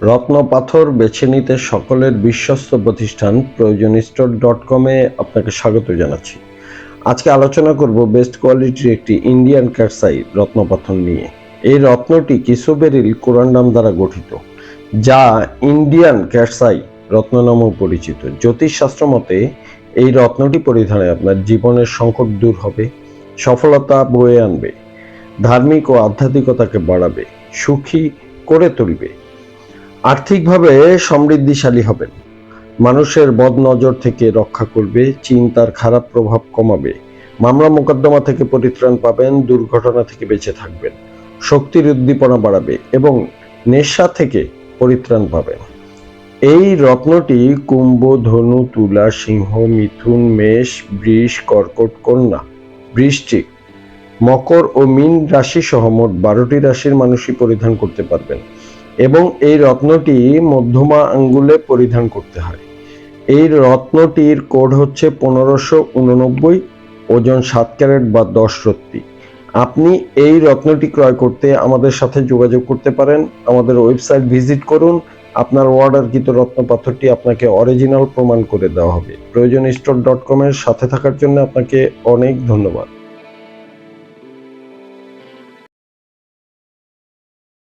রত্ন পাথর বেছে নিতে সকলের বিশ্বস্ত প্রতিষ্ঠান প্রয়োজন স্টোর ডট কমে আপনাকে স্বাগত জানাচ্ছি। আজকে আলোচনা করব বেস্ট কোয়ালিটির একটি ইন্ডিয়ান ক্যাটসাই রত্ন পাথর নিয়ে। এই রত্নটি কিসোবেরিল কোরান্ডাম দ্বারা গঠিত, যা ইন্ডিয়ান ক্যাটসাই রত্ন নামেও পরিচিত। জ্যোতিষশাস্ত্র মতে, এই রত্নটি পরিধানে আপনার জীবনের সংকট দূর হবে, সফলতা বয়ে আনবে, ধার্মিক ও আধ্যাত্মিকতাকে বাড়াবে, সুখী করে তুলবে। আর্থিকভাবে সমৃদ্ধিশালী হবেন। মানুষের বদ নজর থেকে রক্ষা করবে, চিন্তার খারাপ প্রভাব কমাবে। মামলা মোকদ্দমা থেকে পরিত্রাণ পাবেন, দুর্ঘটনা থেকে বেঁচে থাকবেন। শক্তির উদ্দীপনা বাড়াবে এবং নেশা থেকে পরিত্রাণ পাবেন। এই রত্নটি কুম্ভ, ধনু, তুলা, সিংহ, মিথুন, মেষ, বৃষ, কর্কট, কন্যা বৃষ্টিক মকর ও মীন রাশি সহ মোট বারোটি রাশির মানুষই পরিধান করতে পারবেন। এবং এই রত্নটি মধ্যমা আঙ্গুলে পরিধান করতে হয়। এই রত্নটির কোড হচ্ছে পনেরোশো উননব্বই, ওজন সাত ক্যারেট বা দশ রত্তি। আপনি এই রত্নটি ক্রয় করতে আমাদের সাথে যোগাযোগ করতে পারেন। আমাদের ওয়েবসাইট ভিজিট করুন। আপনার অর্ডারকৃত রত্ন পাথরটি আপনাকে অরিজিনাল প্রমাণ করে দেওয়া হবে। প্রয়োজন স্টোর ডট কমের সাথে থাকার জন্য আপনাকে অনেক ধন্যবাদ।